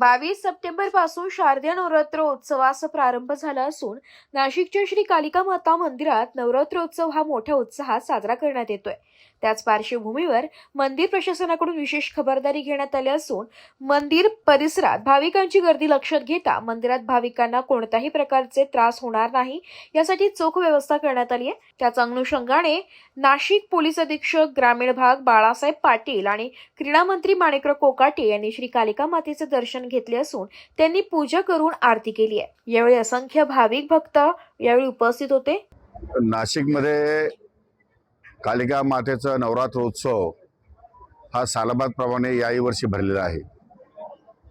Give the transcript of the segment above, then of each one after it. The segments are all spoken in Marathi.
बावीस सप्टेंबरपासून शारदीय नवरात्र उत्सवास प्रारंभ झाला असून नाशिकच्या श्री कालिका माता मंदिरात नवरात्रोत्सव हा मोठ्या उत्साहात साजरा करण्यात येतोय. त्याच पार्श्वभूमीवर मंदिर प्रशासनाकडून विशेष खबरदारी घेण्यात आली असून मंदिर परिसरात भाविकांची गर्दी लक्षात घेता मंदिरात भाविकांना कोणत्याही प्रकारचे त्रास होणार नाही यासाठी चोख व्यवस्था करण्यात आली आहे. त्याच अनुषंगाने नाशिक पोलीस अधीक्षक ग्रामीण भाग बाळासाहेब पाटील आणि क्रीडा मंत्री माणिकराव कोकाटे यांनी श्री कालिका मातेचे दर्शन घेतले असून त्यांनी पूजा करून आरती केली आहे. यावेळी असंख्य भाविक भक्त यावेळी उपस्थित होते. नाशिकमध्ये कालिका मातेचा नवरात्र उत्सव हा सालाबादप्रमाणे याही वर्षी भरलेला आहे.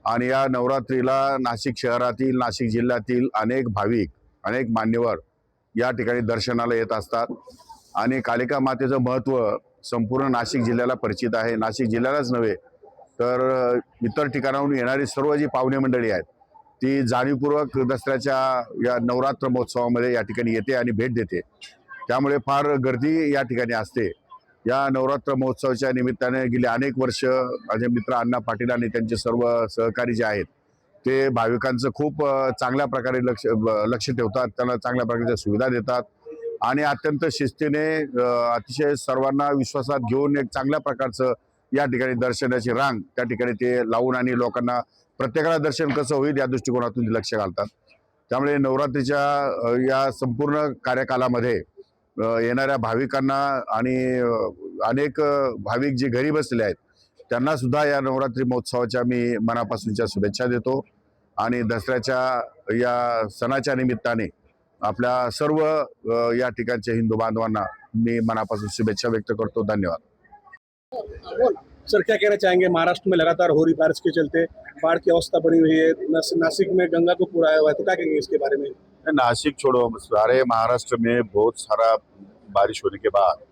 आणि या नवरात्रीला नाशिक शहरातील नाशिक जिल्ह्यातील अनेक भाविक अनेक मान्यवर या ठिकाणी दर्शनाला येत असतात. आणि कालिका मातेचं महत्त्व संपूर्ण नाशिक जिल्ह्याला परिचित आहे. नाशिक जिल्ह्यालाच नव्हे तर इतर ठिकाणाहून येणारी सर्व जी पाहुणे मंडळी आहेत ती जाणीवपूर्वक दसऱ्याच्या या नवरात्र महोत्सवामध्ये या ठिकाणी येते आणि भेट देते. त्यामुळे फार गर्दी या ठिकाणी असते. या नवरात्र महोत्सवाच्या निमित्ताने गेले अनेक वर्ष माझे मित्र अण्णा पाटील आणि त्यांचे सर्व सहकारी जे आहेत ते भाविकांचं खूप चांगल्या प्रकारे लक्ष ब- लक्ष ठेवतात. त्यांना चांगल्या प्रकारच्या सुविधा देतात. आणि अत्यंत शिस्तीने अतिशय सर्वांना विश्वासात घेऊन एक चांगल्या प्रकारचं या ठिकाणी दर्शनाची रांग त्या ठिकाणी ते लावून आणि लोकांना प्रत्येकाला दर्शन कसं होईल या दृष्टिकोनातून ते लक्ष घालतात. त्यामुळे नवरात्रीच्या या संपूर्ण कार्यकालामध्ये येणाऱ्या भाविकांना आणि अनेक भाविक जे घरी बसलेले आहेत त्यांना सुद्धा या नवरात्री महोत्सवाच्या मी मनापासूनच्या शुभेच्छा देतो. आणि दसऱ्याच्या या सणाच्या निमित्ताने आपल्या सर्व या ठिकाणच्या हिंदू बांधवांना मी मनापासून शुभेच्छा व्यक्त करतो. धन्यवाद. सर क्या कहना चाहेंगे? महाराष्ट्र में लगातार हो रही बारिश के चलते बाढ़ की अवस्था बनी हुई है नासिक में गंगा को पूरा आया हुआ है तो क्या कहेंगे इसके बारे में? नासिक छोड़ो सारे महाराष्ट्र में बहुत सारा बारिश होने के बाद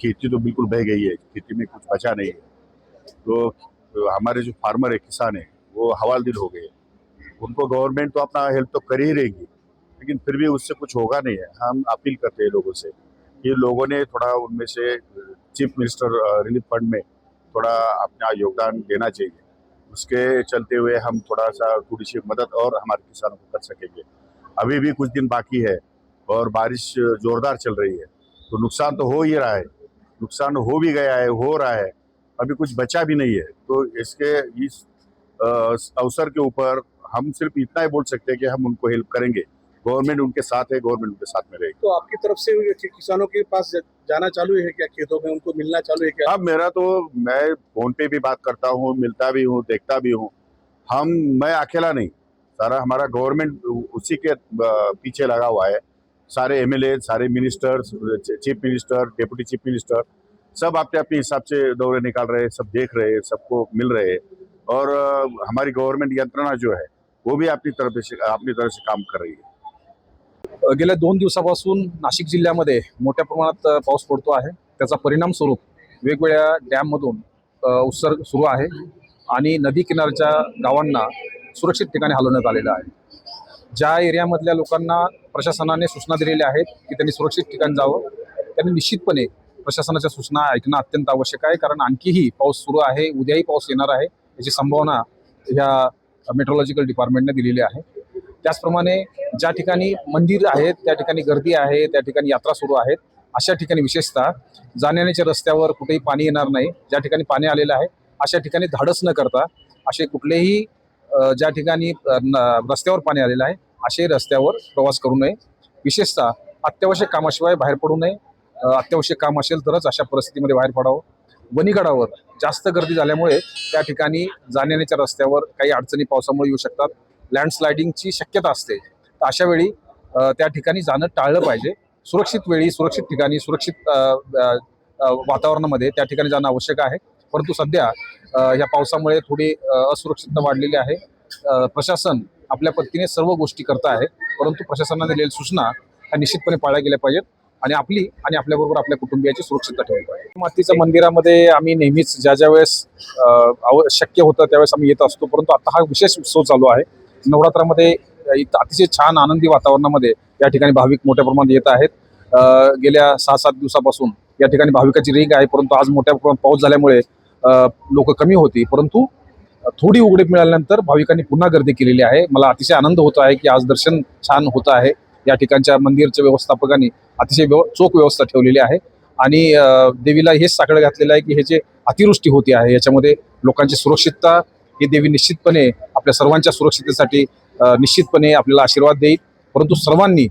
खेती तो बिल्कुल बह गई है, खेती में कुछ बचा नहीं है। तो तो हमारे जो फार्मर है, किसान है, वो हवालदिल हो गए। उनको गवर्नमेंट तो अपना हेल्प तो कर ही रहेगी लेकिन फिर भी उससे कुछ होगा नहीं है। हम अपील करते हैं लोगों से कि लोगों ने थोड़ा उनमें से चीफ मिनिस्टर रिलीफ फंड में थोड़ा अपना योगदान देना चाहिए। उसके चलते हुए हम थोड़ा सा थोड़ी सी मदद और हमारे किसानों को कर सकेंगे। अभी भी कुछ दिन बाकी है और बारिश जोरदार चल रही है। तो नुकसान तो हो ही रहा है। नुकसान हो भी गया है हो रहा है। अभी कुछ बचा भी नहीं है। तो इसके इस अवसर के ऊपर हम सिर्फ़ इतना ही बोल सकते हैं कि हम उनको हेल्प करेंगे। गवर्नमेंट उनके साथ है गवर्नमेंट उनके साथ में रहेगी। तो आपकी तरफ़ से किसानों के पास जाना चालू है क्या? खेतों में उनको मिलना चालू है क्या? अब मेरा तो मैं फ़ोन पे भी बात करता हूँ मिलता भी हूँ देखता भी हूँ। हम मैं अकेला नहीं। सारा हमारा गवर्नमेंट उसी के पीछे लगा हुआ है। सारे एमएलए सारे ministers chief minister deputy chief minister सब अपने अपने हिसाब से दौरे निकाल रहे हैं सब देख रहे हैं सबको मिल रहे हैं। और हमारी गवर्नमेंट यंत्रणा जो है वो भी अपनी तरफ से अपनी तरफ से काम कर रही है। गेल्या दोन दिवसापासून नाशिक जिल्ह्यामध्ये मोठ्या प्रमाणात पाऊस पडतो आहे. त्याचा परिणाम स्वरूप वेगवेगळ्या डॅममधून उत्सर्ग सुरू आहे. आणि नदी किनारच्या गावांना सुरक्षित ठिकाणी हलवण्यात आलेलं आहे. ज्या एरियामधल्या लोकांना प्रशासनाने सूचना दिलेल्या आहेत की त्यांनी सुरक्षित ठिकाणी जावं त्यांनी निश्चितपणे प्रशासनाच्या सूचना ऐकणं अत्यंत आवश्यक आहे. कारण आणखीही पाऊस सुरू आहे उद्याही पाऊस येणार आहे याची संभावना ह्या मेट्रोलॉजिकल डिपार्टमेंटने दिलेली आहे. त्याचप्रमाणे ज्या ठिकाणी मंदिर आहेत त्या ठिकाणी गर्दी आहे त्या ठिकाणी यात्रा सुरू आहेत अशा ठिकाणी विशेषतः जाण्याच्या रस्त्यावर कुठेही पाणी येणार नाही. ज्या ठिकाणी पाणी आलेलं आहे अशा ठिकाणी धाडस न करता असे कुठलेही ज्या ठिकाणी रस्त्यावर पाणी आलेलं आहे असे रस्त्यावर प्रवास करू नये. विशेषतः अत्यावश्यक कामाशिवाय बाहेर पडू नये. अत्यावश्यक काम असेल तरच अशा परिस्थितीमध्ये बाहेर पडावं. वनीगडावर जास्त गर्दी झाल्यामुळे त्या ठिकाणी जाण्याच्या रस्त्यावर काही अडचणी पावसामुळे येऊ शकतात. लँडस्लायडिंगची शक्यता असते. तर अशा वेळी त्या ठिकाणी जाणं टाळलं पाहिजे. सुरक्षित वेळी सुरक्षित ठिकाणी सुरक्षित वातावरणामध्ये त्या ठिकाणी जाणं आवश्यक आहे. परंतु सध्या ह्या पावसामुळे थोडी असुरक्षितता वाढलेली आहे. प्रशासन आपल्या पद्धतीने सर्व गोष्टी करत आहे. परंतु प्रशासनाने दिलेल्या सूचना ह्या निश्चितपणे पाळल्या गेल्या पाहिजेत आणि आपली आणि आपल्याबरोबर आपल्या कुटुंबियाची सुरक्षितता ठेवली पाहिजे. मातीच्या मंदिरामध्ये आम्ही नेहमीच ज्या ज्या वेळेस शक्य होतं त्यावेळेस आम्ही येत असतो. परंतु आता हा विशेष उत्सव चालू आहे. नवरात्रामध्ये अतिशय छान आनंदी वातावरणामध्ये या ठिकाणी भाविक मोठ्या प्रमाणात येत आहेत. गेल्या सहा सात दिवसापासून या ठिकाणी भाविकाची रिंग आहे. परंतु आज मोठ्या प्रमाणात पाऊस झाल्यामुळे लोक कमी होती. परंतु थोडी उघडीप मिळाल्यानंतर भाविकांनी पुन्हा गर्दी केलेली आहे. मला अतिशय आनंद होतो आहे की आज दर्शन छान होत आहे. या ठिकाणच्या मंदिरच्या व्यवस्थापकांनी अतिशय व्यव चोख व्यवस्था ठेवलेली आहे. आणि देवीला हेच साकडं घातलेलं आहे की हे जे अतिवृष्टी होती आहे याच्यामध्ये लोकांची सुरक्षितता ही देवी निश्चितपणे आपल्या सर्वांच्या सुरक्षितेसाठी निश्चितपणे आपल्याला आशीर्वाद देईल. परंतु सर्वांनी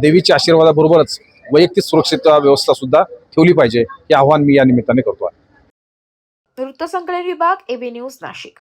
देवीच्या आशीर्वादाबरोबरच वैयक्तिक सुरक्षितता व्यवस्था सुद्धा ठेवली पाहिजे हे आव्हान मी या निमित्ताने करतो आहे. वृत्तसंकलन विभाग एबी न्यूज नाशिक.